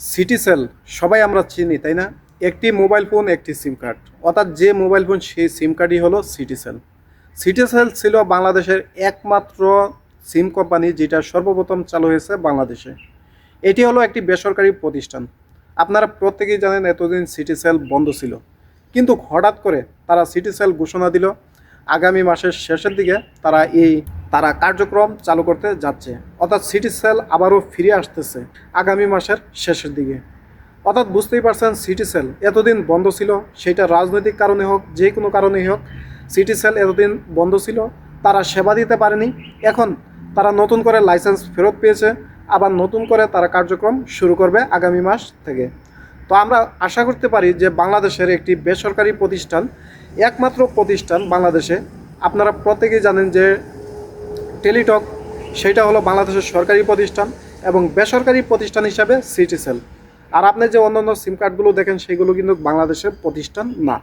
সিটিসেল সবাই আমরা চিনি, তাই না? একটি মোবাইল ফোন, একটি সিম কার্ড। অর্থাৎ যে মোবাইল ফোন, সেই সিম কার্ডই হলো সিটিসেল সিটিসেল ছিল বাংলাদেশের একমাত্র সিম কোম্পানি যেটা সর্বপ্রথম চালু হয়েছে বাংলাদেশে। এটি হলো একটি বেসরকারি প্রতিষ্ঠান। আপনারা প্রত্যেকেই জানেন এতদিন সিটিসেল বন্ধ ছিল। কিন্তু হঠাৎ করে তারা সিটিসেল ঘোষণা দিল। আগামী মাসের শেষের দিকে তারা এই তারা কার্যক্রম চালু করতে যাচ্ছে। অর্থাৎ সিটি সেল আবারও ফিরে আসতেছে আগামী মাসের শেষের দিকে। অর্থাৎ বুঝতেই পারছেন সিটিসেল এতদিন বন্ধ ছিল, সেটা রাজনৈতিক কারণে হোক, যে কোনো কারণেই হোক সিটিসেল এতদিন বন্ধ ছিল, তারা সেবা দিতে পারেনি। এখন তারা নতুন করে লাইসেন্স ফেরত পেয়েছে, আবার নতুন করে তারা কার্যক্রম শুরু করবে আগামী মাস থেকে। তো আমরা আশা করতে পারি যে বাংলাদেশের একটি বেসরকারি প্রতিষ্ঠান, একমাত্র প্রতিষ্ঠান বাংলাদেশে, আপনারা প্রত্যেকেই জানেন যে টেলিটক সেটা হলো বাংলাদেশের সরকারি প্রতিষ্ঠান এবং বেসরকারি প্রতিষ্ঠান হিসাবে সিটিসেল আর আপনি যে অন্যান্য সিম কার্ডগুলো দেখেন, সেগুলো কিন্তু বাংলাদেশের প্রতিষ্ঠান না।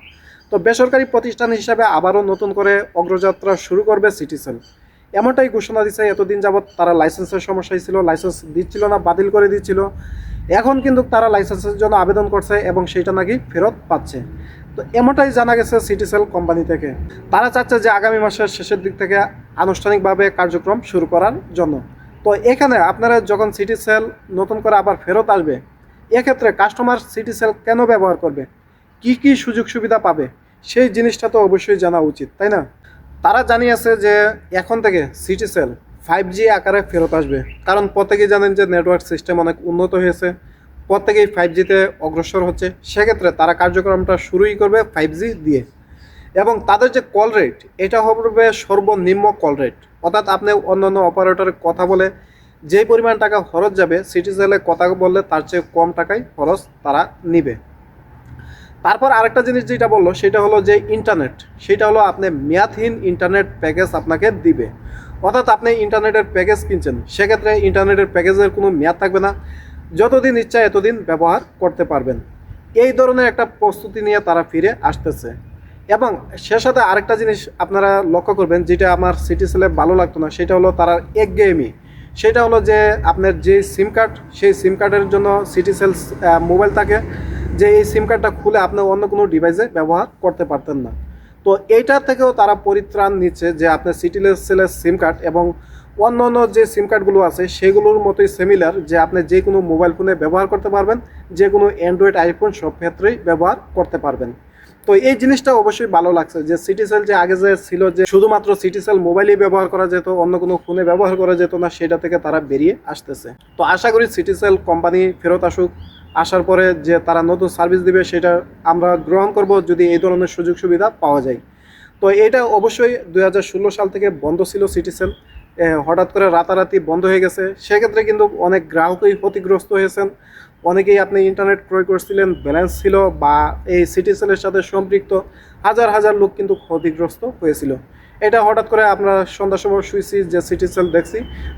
তো বেসরকারি প্রতিষ্ঠান হিসাবে আবারও নতুন করে অগ্রযাত্রা শুরু করবে সিটিসেল এমনটাই ঘোষণা দিচ্ছে এতদিন যাবৎ তারা লাইসেন্সের সমস্যায় ছিল লাইসেন্স দিচ্ছিল না, বাতিল করে দিচ্ছিল। এখন কিন্তু তারা লাইসেন্সের জন্য আবেদন করছে এবং সেটা নাকি ফেরত পাচ্ছে। তো এমনটাই জানা গেছে সিটিসেল কোম্পানি থেকে। তারা চাচ্ছে যে আগামী মাসের শেষের দিক থেকে আনুষ্ঠানিকভাবে কার্যক্রম শুরু করার জন্য। তো এখানে আপনারা যখন সিটি সেল নতুন করে আবার ফেরত আসবে, এক্ষেত্রে কাস্টমার সিটি সেল কেন ব্যবহার করবে? কি কি সুযোগ সুবিধা পাবে? সেই জিনিসটা তো অবশ্যই জানা উচিত, তাই না? তারা জানিয়েছে যে এখন থেকে সিটি সেল ফাইভ জি আকারে ফেরত আসবে। কারণ প্রত্যেকেই জানেন যে নেটওয়ার্ক সিস্টেম অনেক উন্নত হয়েছে। প্রত্যেকেই ফাইভ জিতে অগ্রসর হচ্ছে। সেক্ষেত্রে তারা কার্যক্রমটা শুরুই করবে ফাইভ জি দিয়ে। এবং তাদের যে কল রেট এটা হবে সর্বনিম্ন কল রেট অর্থাৎ আপনি অন্যান্য অপারেটরের কথা বলে যে পরিমাণ টাকা খরচ যাবে, সিটি সেলে কথা বললে তার চেয়ে কম টাকায় খরচ তারা নিবে। তারপর আরেকটা জিনিস যেটা বলল, সেটা হলো যে ইন্টারনেট সেটা হলো আপনি মেয়াদহীন ইন্টারনেট প্যাকেজ আপনাকে দিবে। অর্থাৎ আপনি ইন্টারনেটের প্যাকেজ কিনছেন, সেক্ষেত্রে ইন্টারনেটের প্যাকেজের কোনো মেয়াদ থাকবে না। যতদিন ইচ্ছা এতদিন ব্যবহার করতে পারবেন। এই ধরনের একটা প্রস্তুতি নিয়ে তারা ফিরে আসতেছে। এবং সে সাথে আরেকটা জিনিস আপনারা লক্ষ্য করবেন, যেটা আমার সিটি সেলে ভালো লাগতো না, সেটা হলো তারা এক গেমই সেটা হলো যে আপনার যে সিম কার্ড সেই সিম কার্ডের জন্য সিটি সেলস মোবাইল থাকে যে এই সিম কার্ডটা খুলে আপনি অন্য কোনো ডিভাইসে ব্যবহার করতে পারতেন না। তো এইটা থেকেও তারা পরিত্রাণ নিচ্ছে যে আপনার সিটিলেস সেলের সিম কার্ড এবং অন্য অন্য যে সিম কার্ডগুলো আছে, সেগুলোর মতোই সিমিলার যে আপনি যে কোনো মোবাইল ফোনে ব্যবহার করতে পারবেন, যে কোনো অ্যান্ড্রয়েড আইফোন সব ক্ষেত্রেই ব্যবহার করতে পারবেন। তো এই জিনিসটা অবশ্যই ভালো লাগছে যে সিটি সেল যে আগে যে ছিল যে শুধুমাত্র সিটি সেল মোবাইলেই ব্যবহার করা যেত, অন্য কোনো ফোনে ব্যবহার করা যেত না, সেটা থেকে তারা বেরিয়ে আসতেছে। তো আশা করি সিটি সেল কোম্পানি ফেরত আসুক, আসার পরে যে তারা নতুন সার্ভিস দিবে, সেটা আমরা গ্রহণ করব যদি এই ধরনের সুযোগ সুবিধা পাওয়া যায়। তো এটা অবশ্যই দু হাজার ষোলো সাল থেকে বন্ধ ছিল সিটি সেল হঠাৎ করে রাতারাতি বন্ধ হয়ে গেছে। সেক্ষেত্রে কিন্তু অনেক গ্রাহকই ক্ষতিগ্রস্ত হয়েছেন। অনেকেই আপনি ইন্টারনেট ক্রয় করছিলেন ব্যালেন্স ছিল বা এই সিটিসেলের সাথে সম্পৃক্ত হাজার হাজার লোক কিন্তু ক্ষতিগ্রস্ত হয়েছিল। এটা হঠাৎ করে আমরা সন্ধ্যা সময় শুয়েছি যে সিটি সেল দেখছি,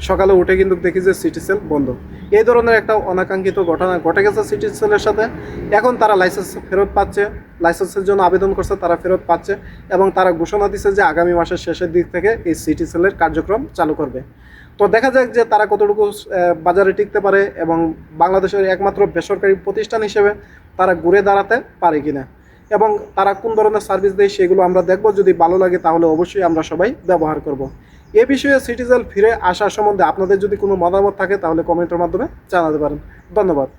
সকালে উঠে কিন্তু দেখি যে সিটি সেল বন্ধ। এই ধরনের একটা অনাকাঙ্ক্ষিত ঘটনা ঘটে গেছে সিটি সেলের সাথে। এখন তারা লাইসেন্স ফেরত পাচ্ছে। লাইসেন্সের জন্য আবেদন করছে, তারা ফেরত পাচ্ছে এবং তারা ঘোষণা দিচ্ছে যে আগামী মাসের শেষের দিক থেকে এই সিটি সেলের কার্যক্রম চালু করবে। তো দেখা যাক যে তারা কতটুকু বাজারে টিকতে পারে এবং বাংলাদেশের একমাত্র বেসরকারি প্রতিষ্ঠান হিসেবে তারা ঘুরে দাঁড়াতে পারে কিনা এবং তারা কোন ধরনের সার্ভিস দেয় সেগুলো আমরা দেখব। যদি ভালো লাগে তাহলে অবশ্যই আমরা সবাই ব্যবহার করব। এ বিষয়ে সিটিজেল ফিরে আসার সম্বন্ধে আপনাদের যদি কোনো মতামত থাকে তাহলে কমেন্টের মাধ্যমে জানাতে পারেন। ধন্যবাদ।